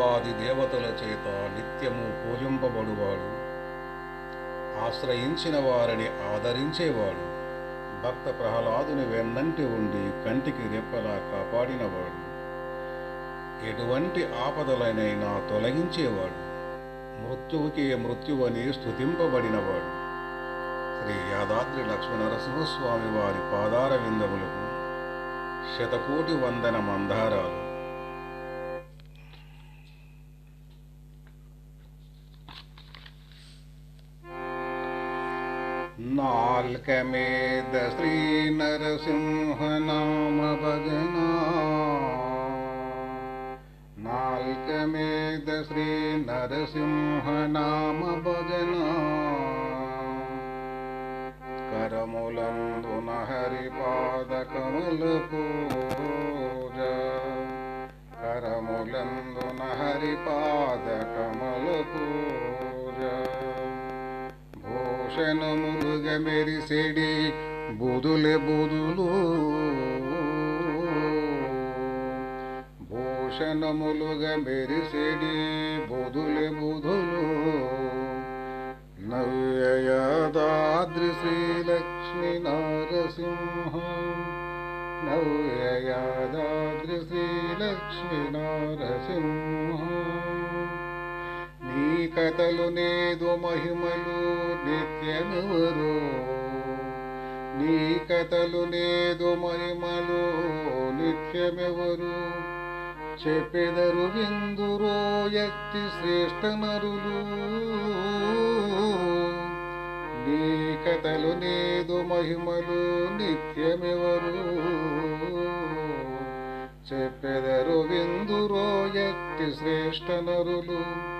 దేవాది దేవతల చేత నిత్యము పూజింపబడువాడు. ఆశ్రయించిన వారిని ఆదరించేవాడు. భక్త ప్రహ్లాదుని వెన్నంటి ఉండి కంటికి రెప్పలా కాపాడినవాడు. ఎటువంటి ఆపదలనైనా తొలగించేవాడు. మృత్యువుకి మృత్యువని స్తుతింపబడినవాడు. శ్రీ యాదాద్రి లక్ష్మీనరసింహస్వామి వారి పాదార విందములకు శతకోటి వందన మందారాలు. नाल्कमेद श्रीनरसिंहनाम भजना नाल्कमेद श्रीनरसिंहनाम भजना करमुलन्दुन भजन करमुलन्दुन दोनहरिपादकमलपो భూషణములుగ మెరిసెడి బుధులే బుధులు భూషణములుగ మెరిసెడి బుధులే బుధులు నవ్యయాదాద్రి శ్రీలక్ష్మీ నారసింహ. నవ్యయాదాద్రి శ్రీలక్ష్మీ నారసింహ. కథలు నేదు మహిమలు నిత్యమెవరు? నీ కథలు నేదు మహిమలు నిత్యమెవరు? చెప్పెదరు విందురో యక్తి శ్రేష్ఠ నరులు నీ కథలు నేదు మహిమలు నిత్యమెవరు? చెప్పెదరు విందురో యక్తి శ్రేష్ఠ నరులు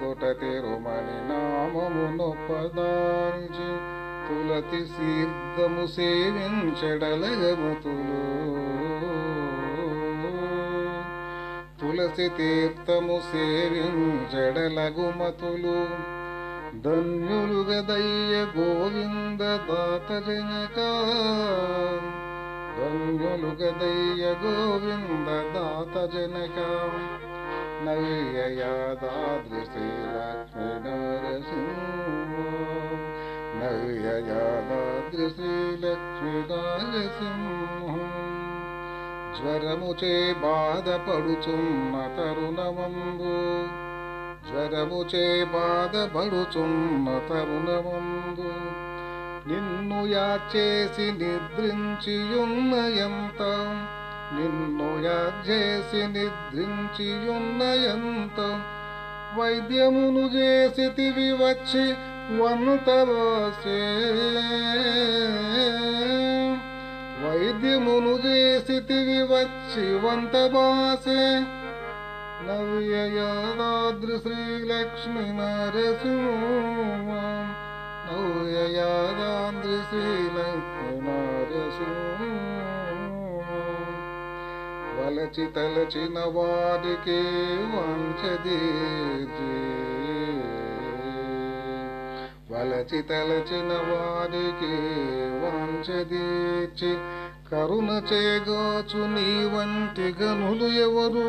మొదట తిరుమని నామమును పదాల్చి తులతి శీర్ఘము సేవించడలగముతులు తులసి తీర్థము సేవించడలగుమతులు. ధన్యులుగదయ్య గోవింద దాత జనక ధన్యులుగదయ్య గోవింద దాత జనక నవ్యయాదాద్రి నరసింహ నవ్యయాదాద్రి శ్రీలక్ష్మీ నరసింహ జ్వరముచే బాధపడుచున్న తరుణమంబు జ్వరముచే బాధపడుచున్న తరుణమంబు నిన్ను యాచేసి నిద్రించియున్న ఎంత నిన్ను యాచేసి నిద్రించి ఉన్నయంత వైద్యమును చేసితివి వచ్చి వంతవసే వైద్యమును చేసితివి వచ్చి వంతవాసే నవ్యయాదాద్రి శ్రీలక్ష్మి నరసింహ వలచి తలచిన వారికి వంచదీర్చి వలచి తలచిన వారికి వంచదీర్చి కరుణ చేగాచు నీ వంటి గనులు ఎవరు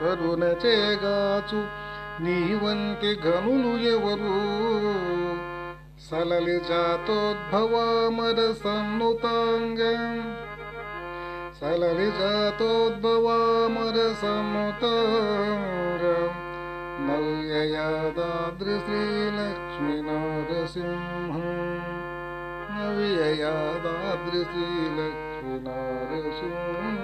కరుణ చేగాచు నీ వంటి గనులు ఎవరు సలలి జాతోద్భవామర సన్నుతాంగం सलरिजातोद्भवामरसमरया दादृश्रीलक्ष्मीनारसिंह मव्यया दादृश्रीलक्ष्मीनारसिंह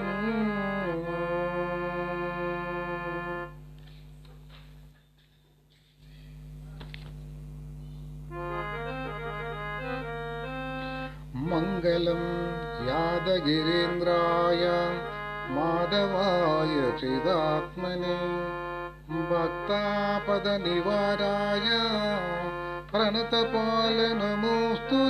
മംഗളം യാദഗിരീന്ദ്രായ മാധവായ ചിതാത്മനെ ഭക്താപദ നിവാരായ പ്രണതപാല നമോസ്തു